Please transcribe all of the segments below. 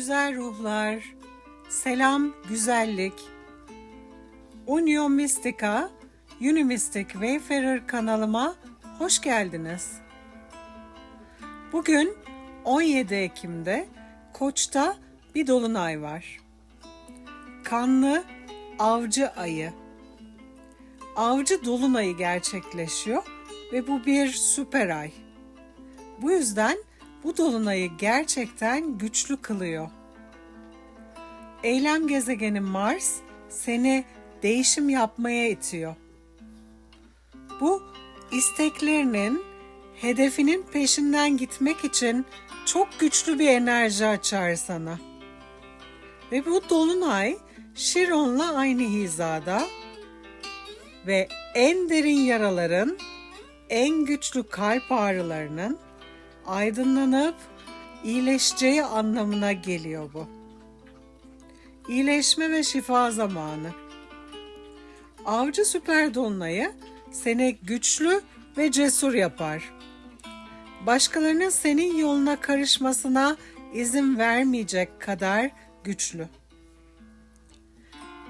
Güzel ruhlar. Selam güzellik. Union Mystica, Unimystic Wayfarer kanalıma hoş geldiniz. Bugün 17 Ekim'de Koç'ta bir dolunay var. Kanlı Avcı Ayı. Avcı dolunayı gerçekleşiyor ve bu bir süper ay. Bu yüzden bu dolunayı gerçekten güçlü kılıyor. Eylem gezegeni Mars seni değişim yapmaya itiyor. Bu isteklerinin, hedefinin peşinden gitmek için çok güçlü bir enerji açar sana. Ve bu dolunay Şiron'la aynı hizada ve en derin yaraların, en güçlü kalp ağrılarının aydınlanıp iyileşeceği anlamına geliyor bu. İyileşme ve şifa zamanı. Avcı süper dolunayı seni güçlü ve cesur yapar. Başkalarının senin yoluna karışmasına izin vermeyecek kadar güçlü.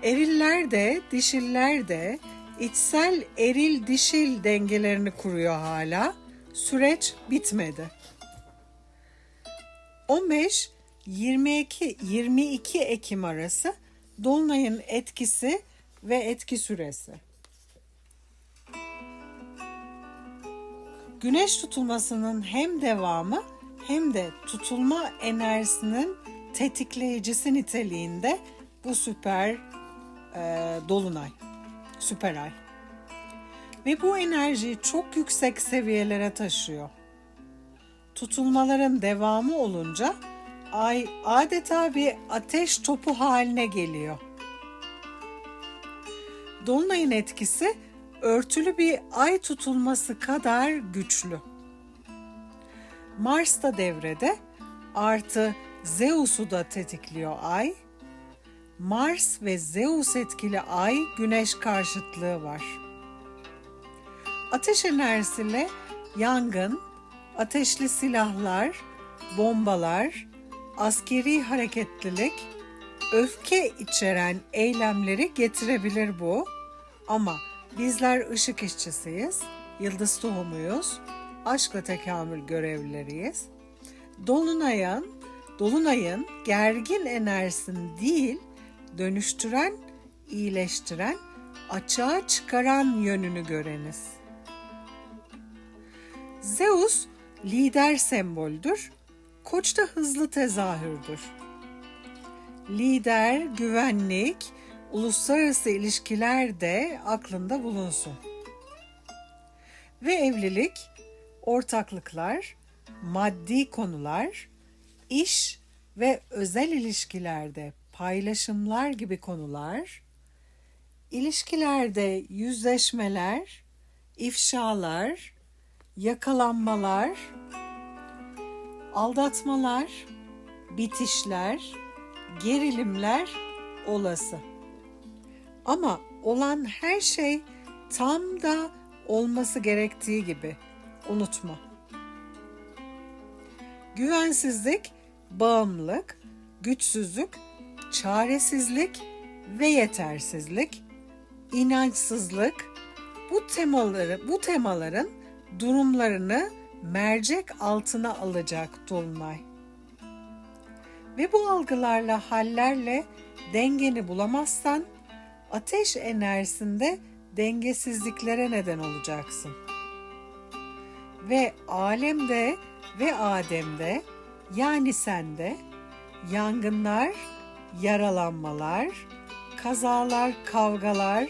Eriller de, dişiller de içsel eril dişil dengelerini kuruyor hala. Süreç bitmedi. 15 22 22 Ekim arası dolunayın etkisi ve etki süresi. Güneş tutulmasının hem devamı hem de tutulma enerjisinin tetikleyicisi niteliğinde bu süper e, dolunay, süper ay. Ve bu enerjiyi çok yüksek seviyelere taşıyor. Tutulmaların devamı olunca ay adeta bir ateş topu haline geliyor. Dolunayın etkisi örtülü bir ay tutulması kadar güçlü. Mars da devrede artı Zeus'u da tetikliyor ay. Mars ve Zeus etkili ay güneş karşıtlığı var. Ateş enerjisiyle yangın, ateşli silahlar, bombalar, askeri hareketlilik, öfke içeren eylemleri getirebilir bu. Ama bizler ışık işçisiyiz, yıldız tohumuyuz, aşkla tekamül görevlileriyiz. Dolunayın, dolunayın gergin enerjisini değil, dönüştüren, iyileştiren, açığa çıkaran yönünü göreniz. Zeus lider semboldür. Koç da hızlı tezahürdür. Lider, güvenlik, uluslararası ilişkiler de aklında bulunsun. Ve evlilik, ortaklıklar, maddi konular, iş ve özel ilişkilerde paylaşımlar gibi konular, ilişkilerde yüzleşmeler, ifşalar, yakalanmalar, aldatmalar, bitişler, gerilimler olası. Ama olan her şey tam da olması gerektiği gibi. Unutma. Güvensizlik, bağımlılık, güçsüzlük, çaresizlik ve yetersizlik, inançsızlık bu temaları bu temaların durumlarını mercek altına alacak dolunay. Ve bu algılarla, hallerle dengeni bulamazsan ateş enerjisinde dengesizliklere neden olacaksın. Ve alemde ve Adem'de yani sende yangınlar, yaralanmalar, kazalar, kavgalar,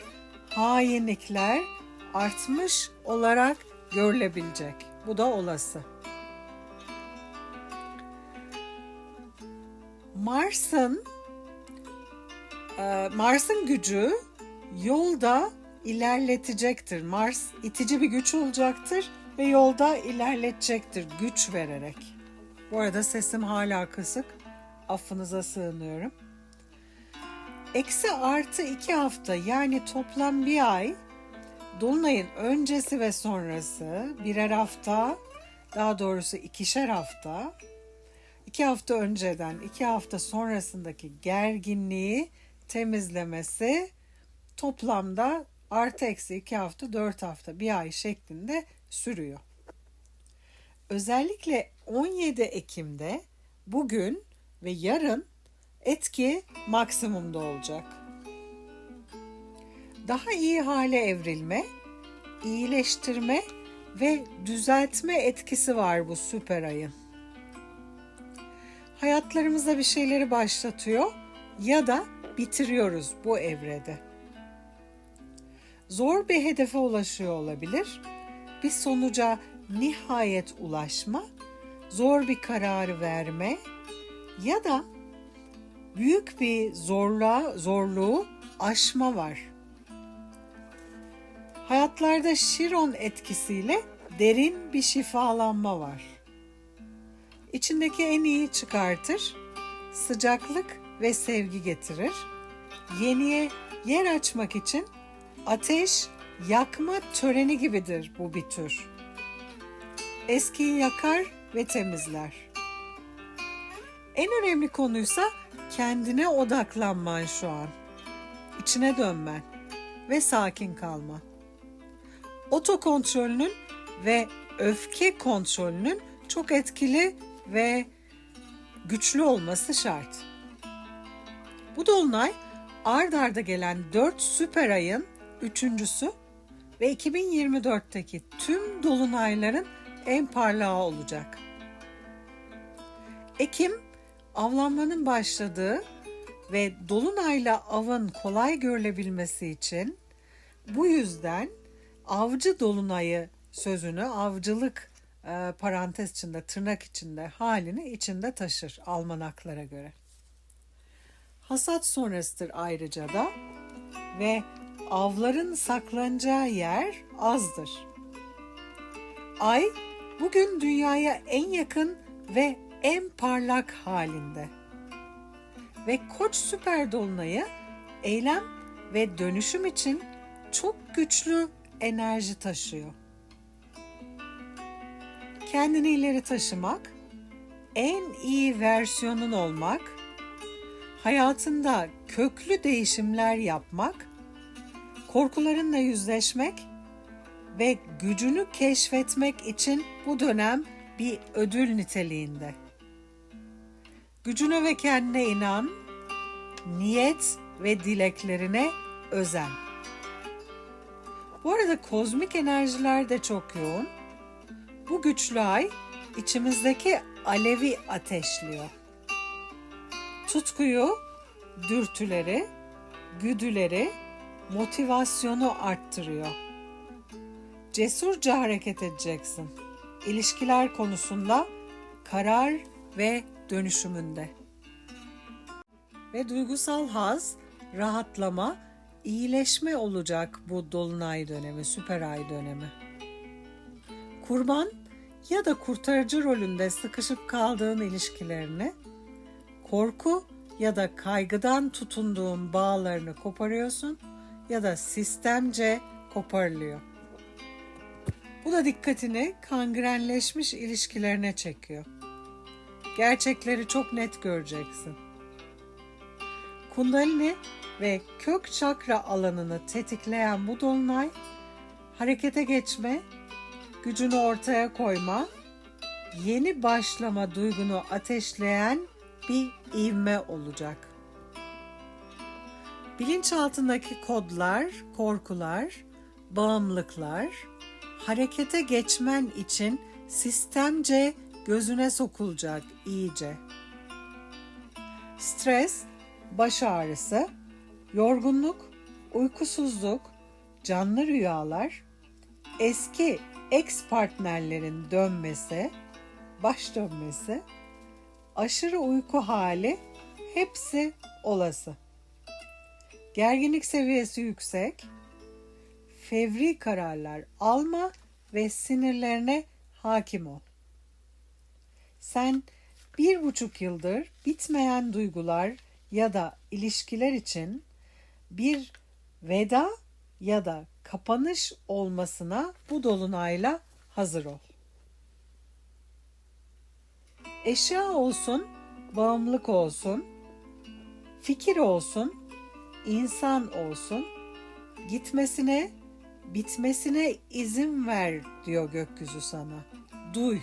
hainlikler artmış olarak görülebilecek. Bu da olası. Mars'ın e, Mars'ın gücü yolda ilerletecektir. Mars itici bir güç olacaktır ve yolda ilerletecektir güç vererek. Bu arada sesim hala kısık. Affınıza sığınıyorum. Eksi artı iki hafta yani toplam bir ay Dolunay'ın öncesi ve sonrası birer hafta, daha doğrusu ikişer hafta. İki hafta önceden iki hafta sonrasındaki gerginliği temizlemesi toplamda artı eksi iki hafta dört hafta bir ay şeklinde sürüyor. Özellikle 17 Ekim'de bugün ve yarın etki maksimumda olacak. Daha iyi hale evrilme, iyileştirme ve düzeltme etkisi var bu süper ayın. Hayatlarımızda bir şeyleri başlatıyor ya da bitiriyoruz bu evrede. Zor bir hedefe ulaşıyor olabilir. Bir sonuca nihayet ulaşma, zor bir kararı verme ya da büyük bir zorluğa, zorluğu aşma var. Hayatlarda Şiron etkisiyle derin bir şifalanma var. İçindeki en iyi çıkartır, sıcaklık ve sevgi getirir. Yeniye yer açmak için ateş yakma töreni gibidir bu bir tür. Eskiyi yakar ve temizler. En önemli konuysa kendine odaklanman şu an. İçine dönmen ve sakin kalman. Otokontrolünün ve öfke kontrolünün çok etkili ve güçlü olması şart. Bu dolunay ard arda gelen 4 süper ayın üçüncüsü ve 2024'teki tüm dolunayların en parlağı olacak. Ekim avlanmanın başladığı ve dolunayla avın kolay görülebilmesi için bu yüzden avcı dolunayı sözünü avcılık e, parantez içinde tırnak içinde halini içinde taşır almanaklara göre. Hasat sonrasıdır ayrıca da ve avların saklanacağı yer azdır. Ay bugün dünyaya en yakın ve en parlak halinde. Ve Koç süper dolunayı eylem ve dönüşüm için çok güçlü enerji taşıyor. Kendini ileri taşımak, en iyi versiyonun olmak, hayatında köklü değişimler yapmak, korkularınla yüzleşmek ve gücünü keşfetmek için bu dönem bir ödül niteliğinde. Gücüne ve kendine inan, niyet ve dileklerine özen. Bu arada kozmik enerjiler de çok yoğun. Bu güçlü ay içimizdeki alevi ateşliyor. Tutkuyu, dürtüleri, güdüleri, motivasyonu arttırıyor. Cesurca hareket edeceksin. İlişkiler konusunda karar ve dönüşümünde. Ve duygusal haz, rahatlama, iyileşme olacak bu dolunay dönemi, süper ay dönemi. Kurban ya da kurtarıcı rolünde sıkışıp kaldığın ilişkilerini, korku ya da kaygıdan tutunduğun bağlarını koparıyorsun ya da sistemce koparılıyor. Bu da dikkatini kangrenleşmiş ilişkilerine çekiyor. Gerçekleri çok net göreceksin. Kundalini ve kök çakra alanını tetikleyen bu dolunay harekete geçme, gücünü ortaya koyma, yeni başlama duygunu ateşleyen bir ivme olacak. Bilinçaltındaki kodlar, korkular, bağımlılıklar harekete geçmen için sistemce gözüne sokulacak iyice. Stres, baş ağrısı, yorgunluk, uykusuzluk, canlı rüyalar, eski ex partnerlerin dönmesi, baş dönmesi, aşırı uyku hali hepsi olası. Gerginlik seviyesi yüksek, fevri kararlar alma ve sinirlerine hakim ol. Sen bir buçuk yıldır bitmeyen duygular ya da ilişkiler için bir veda ya da kapanış olmasına bu dolunayla hazır ol. Eşya olsun, bağımlılık olsun, fikir olsun, insan olsun, gitmesine, bitmesine izin ver diyor gökyüzü sana. Duy.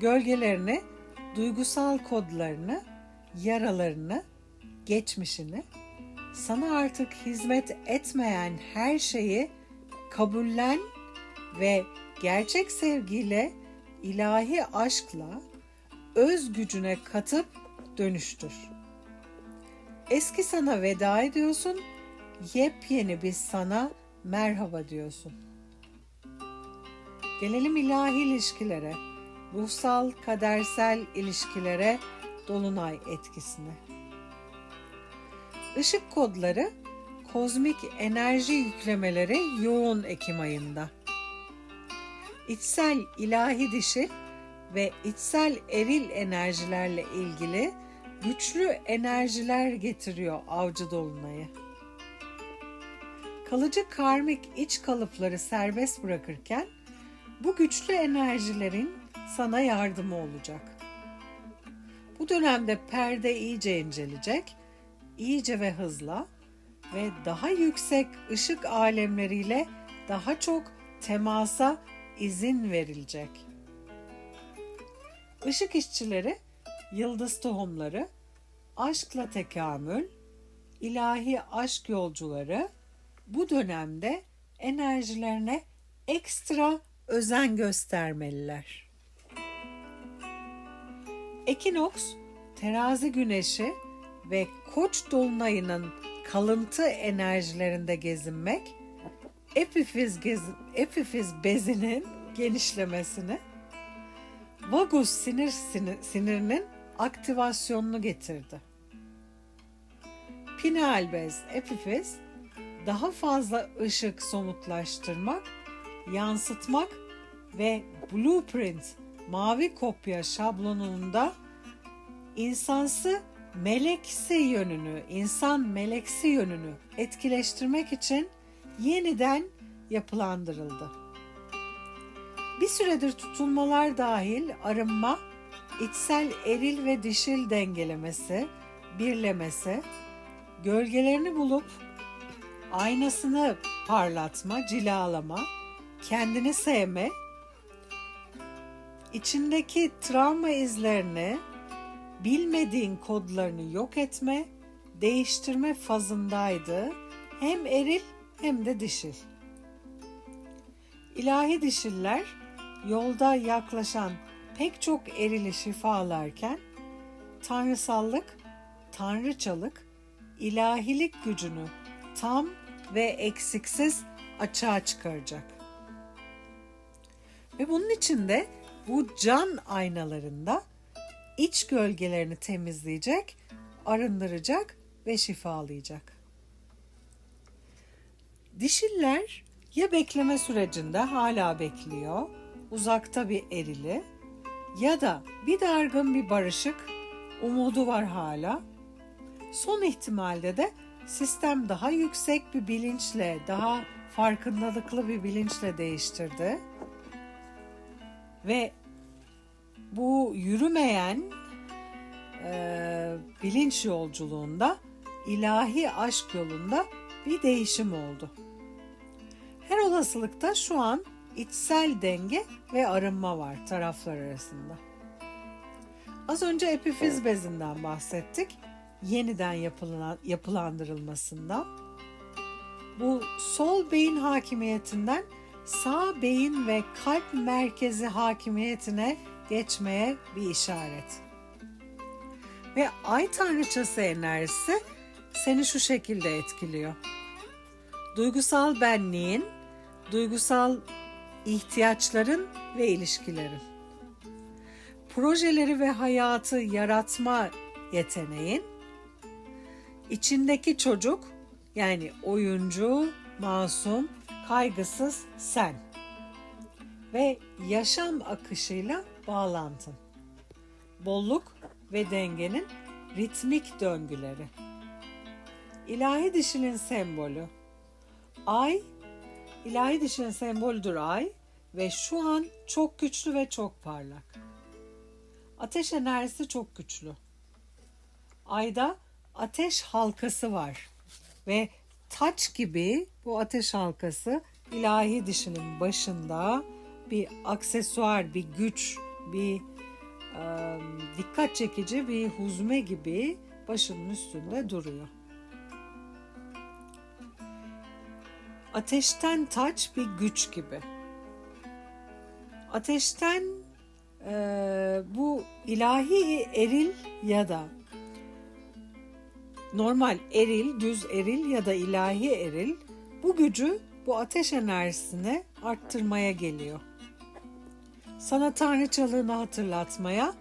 Gölgelerini, duygusal kodlarını, yaralarını, geçmişini, sana artık hizmet etmeyen her şeyi kabullen ve gerçek sevgiyle, ilahi aşkla öz gücüne katıp dönüştür. Eski sana veda ediyorsun, yepyeni bir sana merhaba diyorsun. Gelelim ilahi ilişkilere, ruhsal, kadersel ilişkilere, dolunay etkisine. Işık kodları kozmik enerji yüklemeleri yoğun Ekim ayında. İçsel ilahi dişi ve içsel eril enerjilerle ilgili güçlü enerjiler getiriyor avcı dolunayı. Kalıcı karmik iç kalıpları serbest bırakırken bu güçlü enerjilerin sana yardımı olacak. Bu dönemde perde iyice incelecek, iyice ve hızla ve daha yüksek ışık alemleriyle daha çok temasa izin verilecek. Işık işçileri, yıldız tohumları, aşkla tekamül, ilahi aşk yolcuları bu dönemde enerjilerine ekstra özen göstermeliler. Ekinoks, terazi güneşi ve koç dolunayının kalıntı enerjilerinde gezinmek, epifiz, gezi, epifiz bezinin genişlemesini, vagus sinir, sinir sinirinin aktivasyonunu getirdi. Pineal bez, epifiz, daha fazla ışık somutlaştırmak, yansıtmak ve blueprint mavi kopya şablonunda insansı meleksi yönünü, insan meleksi yönünü etkileştirmek için yeniden yapılandırıldı. Bir süredir tutulmalar dahil arınma, içsel eril ve dişil dengelemesi, birlemesi, gölgelerini bulup aynasını parlatma, cilalama, kendini sevme, içindeki travma izlerini, bilmediğin kodlarını yok etme, değiştirme fazındaydı. Hem eril hem de dişil. İlahi dişiller yolda yaklaşan pek çok erili şifalarken tanrısallık, tanrıçalık, ilahilik gücünü tam ve eksiksiz açığa çıkaracak. Ve bunun için de bu can aynalarında iç gölgelerini temizleyecek, arındıracak ve şifalayacak. Dişiller ya bekleme sürecinde hala bekliyor, uzakta bir erili ya da bir dargın bir barışık, umudu var hala. Son ihtimalde de sistem daha yüksek bir bilinçle, daha farkındalıklı bir bilinçle değiştirdi. Ve bu yürümeyen e, bilinç yolculuğunda ilahi aşk yolunda bir değişim oldu. Her olasılıkta şu an içsel denge ve arınma var taraflar arasında. Az önce epifiz bezinden bahsettik. Yeniden yapılan, yapılandırılmasından. Bu sol beyin hakimiyetinden sağ beyin ve kalp merkezi hakimiyetine geçmeye bir işaret. Ve ay tanrıçası enerjisi seni şu şekilde etkiliyor. Duygusal benliğin, duygusal ihtiyaçların ve ilişkilerin. Projeleri ve hayatı yaratma yeteneğin, içindeki çocuk yani oyuncu, masum, kaygısız sen ve yaşam akışıyla bağlantın. Bolluk ve dengenin ritmik döngüleri. İlahi dişinin sembolü. Ay, ilahi dişinin sembolüdür ay ve şu an çok güçlü ve çok parlak. Ateş enerjisi çok güçlü. Ayda ateş halkası var ve taç gibi bu ateş halkası ilahi dişinin başında bir aksesuar, bir güç, bir e, dikkat çekici bir huzme gibi başının üstünde duruyor. Ateşten taç bir güç gibi. Ateşten e, bu ilahi eril ya da normal eril, düz eril ya da ilahi eril bu gücü bu ateş enerjisini arttırmaya geliyor. Sana tanrıçalığını hatırlatmaya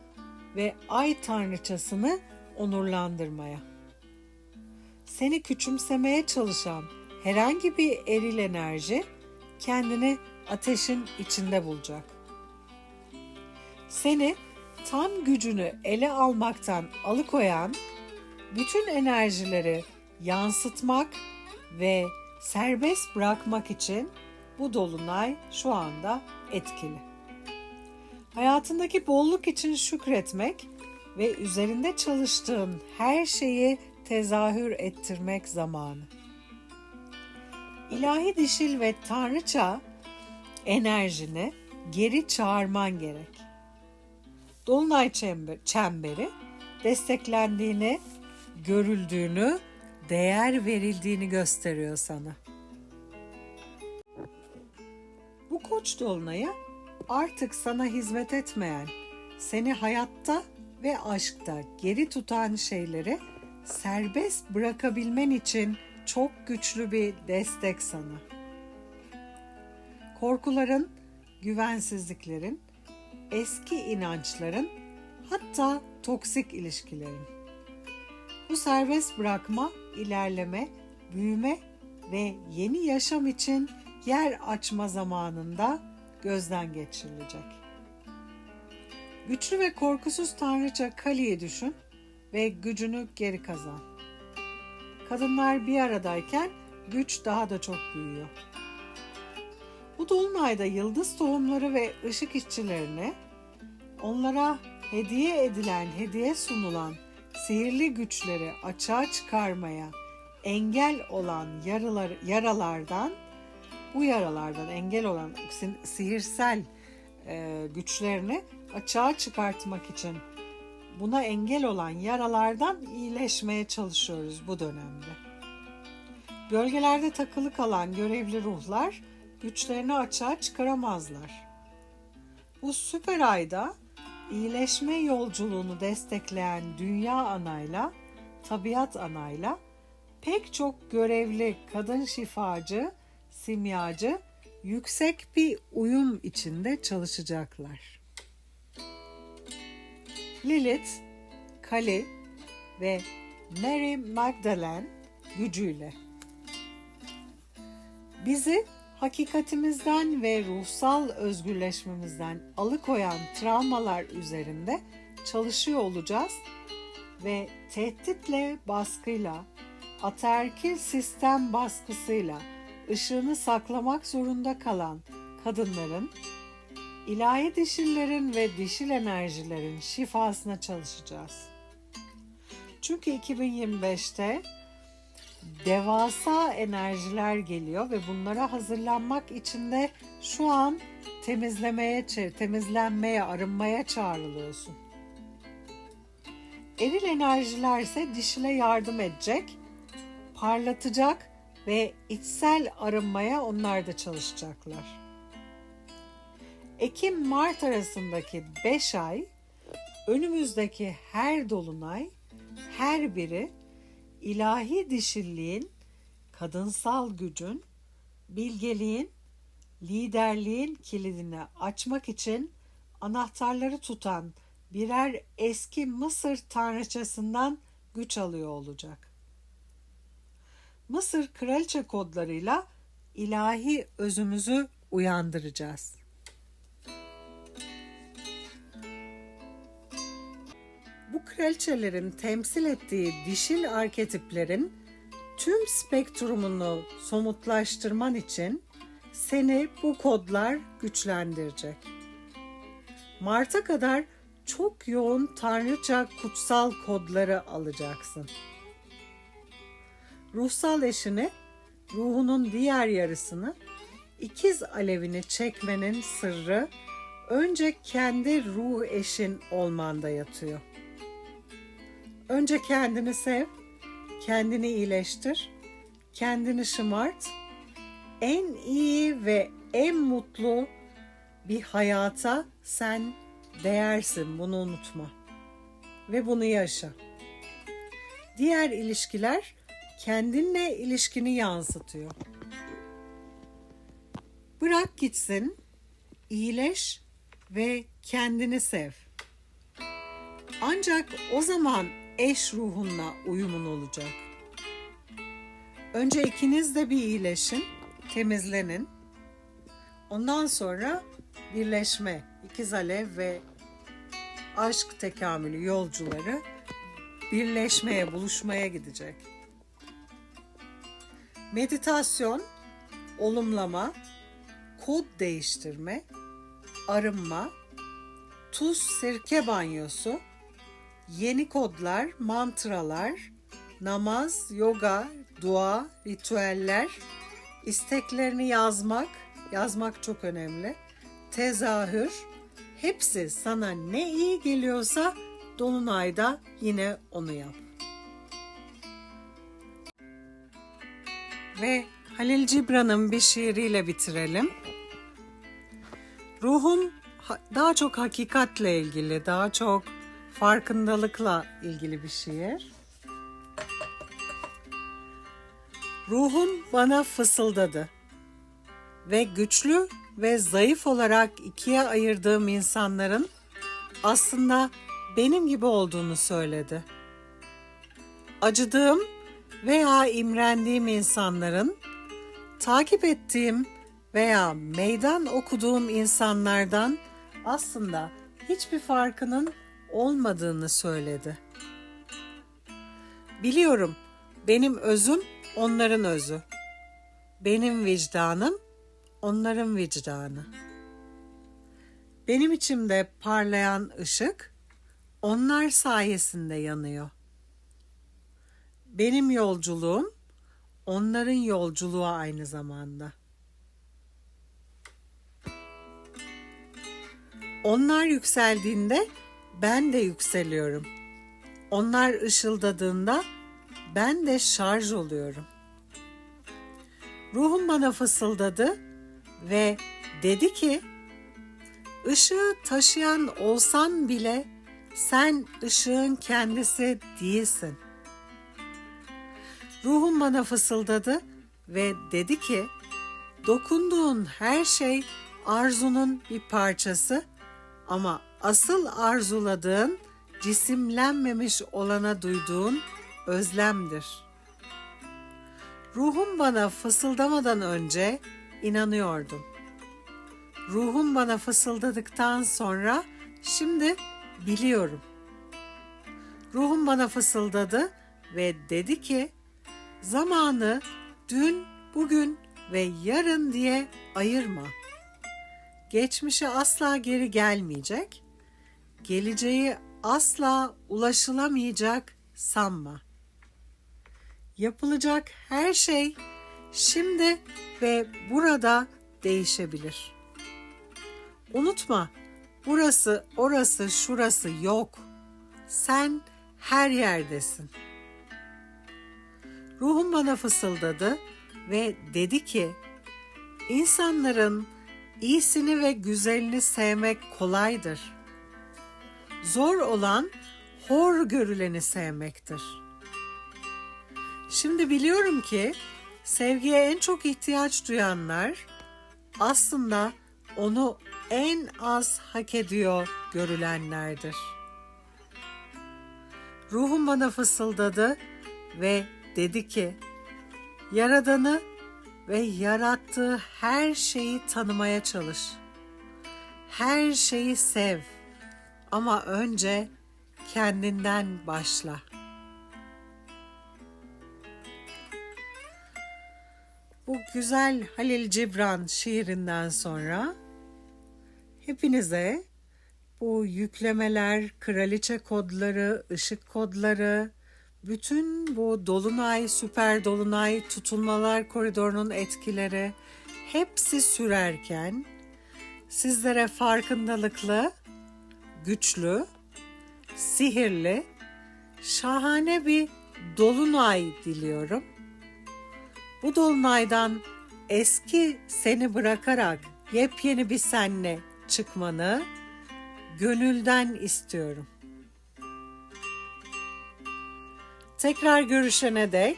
ve ay tanrıçasını onurlandırmaya. Seni küçümsemeye çalışan herhangi bir eril enerji kendini ateşin içinde bulacak. Seni tam gücünü ele almaktan alıkoyan bütün enerjileri yansıtmak ve serbest bırakmak için bu dolunay şu anda etkili. Hayatındaki bolluk için şükretmek ve üzerinde çalıştığın her şeyi tezahür ettirmek zamanı. İlahi dişil ve tanrıça enerjini geri çağırman gerek. Dolunay çember, çemberi desteklendiğini, görüldüğünü, değer verildiğini gösteriyor sana. Bu koç dolunayı artık sana hizmet etmeyen, seni hayatta ve aşkta geri tutan şeyleri serbest bırakabilmen için çok güçlü bir destek sana. Korkuların, güvensizliklerin, eski inançların, hatta toksik ilişkilerin. Bu serbest bırakma, ilerleme, büyüme ve yeni yaşam için yer açma zamanında gözden geçirilecek. Güçlü ve korkusuz tanrıça Kali'yi düşün ve gücünü geri kazan. Kadınlar bir aradayken güç daha da çok büyüyor. Bu dolunayda yıldız tohumları ve ışık işçilerini onlara hediye edilen, hediye sunulan sihirli güçleri açığa çıkarmaya engel olan yaralar, yaralardan bu yaralardan engel olan sihirsel e, güçlerini açığa çıkartmak için buna engel olan yaralardan iyileşmeye çalışıyoruz bu dönemde. Bölgelerde takılı kalan görevli ruhlar güçlerini açığa çıkaramazlar. Bu süper ayda iyileşme yolculuğunu destekleyen Dünya Anayla, Tabiat Anayla pek çok görevli kadın şifacı, simyacı yüksek bir uyum içinde çalışacaklar. Lilith, Kali ve Mary Magdalene gücüyle bizi hakikatimizden ve ruhsal özgürleşmemizden alıkoyan travmalar üzerinde çalışıyor olacağız ve tehditle, baskıyla, ataerkil sistem baskısıyla ışığını saklamak zorunda kalan kadınların, ilahi dişillerin ve dişil enerjilerin şifasına çalışacağız. Çünkü 2025'te devasa enerjiler geliyor ve bunlara hazırlanmak için de şu an temizlemeye, temizlenmeye, arınmaya çağrılıyorsun. Eril enerjiler ise dişile yardım edecek, parlatacak ve içsel arınmaya onlar da çalışacaklar. Ekim-Mart arasındaki 5 ay önümüzdeki her dolunay her biri ilahi dişilliğin, kadınsal gücün, bilgeliğin, liderliğin kilidini açmak için anahtarları tutan birer eski Mısır tanrıçasından güç alıyor olacak. Mısır kraliçe kodlarıyla ilahi özümüzü uyandıracağız. bu kraliçelerin temsil ettiği dişil arketiplerin tüm spektrumunu somutlaştırman için seni bu kodlar güçlendirecek. Mart'a kadar çok yoğun tanrıça kutsal kodları alacaksın. Ruhsal eşini, ruhunun diğer yarısını, ikiz alevini çekmenin sırrı önce kendi ruh eşin olmanda yatıyor. Önce kendini sev, kendini iyileştir, kendini şımart, en iyi ve en mutlu bir hayata sen değersin bunu unutma. Ve bunu yaşa. Diğer ilişkiler kendinle ilişkini yansıtıyor. Bırak gitsin, iyileş ve kendini sev. Ancak o zaman eş ruhunla uyumun olacak. Önce ikiniz de bir iyileşin, temizlenin. Ondan sonra birleşme, ikiz alev ve aşk tekamülü yolcuları birleşmeye, buluşmaya gidecek. Meditasyon, olumlama, kod değiştirme, arınma, tuz sirke banyosu, yeni kodlar, mantralar, namaz, yoga, dua, ritüeller, isteklerini yazmak, yazmak çok önemli. Tezahür, hepsi sana ne iyi geliyorsa dolunayda yine onu yap. Ve Halil Cibran'ın bir şiiriyle bitirelim. Ruhum ha- daha çok hakikatle ilgili, daha çok farkındalıkla ilgili bir şiir. Ruhum bana fısıldadı ve güçlü ve zayıf olarak ikiye ayırdığım insanların aslında benim gibi olduğunu söyledi. Acıdığım veya imrendiğim insanların takip ettiğim veya meydan okuduğum insanlardan aslında hiçbir farkının olmadığını söyledi. Biliyorum benim özüm onların özü. Benim vicdanım onların vicdanı. Benim içimde parlayan ışık onlar sayesinde yanıyor. Benim yolculuğum onların yolculuğu aynı zamanda. Onlar yükseldiğinde ben de yükseliyorum. Onlar ışıldadığında ben de şarj oluyorum. Ruhum bana fısıldadı ve dedi ki ışığı taşıyan olsan bile sen ışığın kendisi değilsin. Ruhum bana fısıldadı ve dedi ki dokunduğun her şey arzunun bir parçası ama asıl arzuladığın cisimlenmemiş olana duyduğun özlemdir. Ruhum bana fısıldamadan önce inanıyordum. Ruhum bana fısıldadıktan sonra şimdi biliyorum. Ruhum bana fısıldadı ve dedi ki zamanı dün, bugün ve yarın diye ayırma. Geçmişe asla geri gelmeyecek, geleceği asla ulaşılamayacak sanma. Yapılacak her şey şimdi ve burada değişebilir. Unutma, burası, orası, şurası yok. Sen her yerdesin. Ruhum bana fısıldadı ve dedi ki, insanların iyisini ve güzelini sevmek kolaydır. Zor olan hor görüleni sevmektir. Şimdi biliyorum ki sevgiye en çok ihtiyaç duyanlar aslında onu en az hak ediyor görülenlerdir. Ruhum bana fısıldadı ve dedi ki, Yaradanı ve yarattığı her şeyi tanımaya çalış. Her şeyi sev ama önce kendinden başla. Bu güzel Halil Cibran şiirinden sonra hepinize bu yüklemeler, kraliçe kodları, ışık kodları, bütün bu dolunay, süper dolunay, tutulmalar koridorunun etkileri hepsi sürerken sizlere farkındalıklı, güçlü, sihirli, şahane bir dolunay diliyorum. Bu dolunaydan eski seni bırakarak yepyeni bir senle çıkmanı gönülden istiyorum. Tekrar görüşene dek.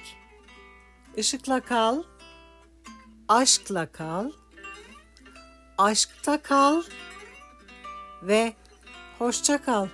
Işıkla kal, aşkla kal, aşkta kal. Ve hoşça kal.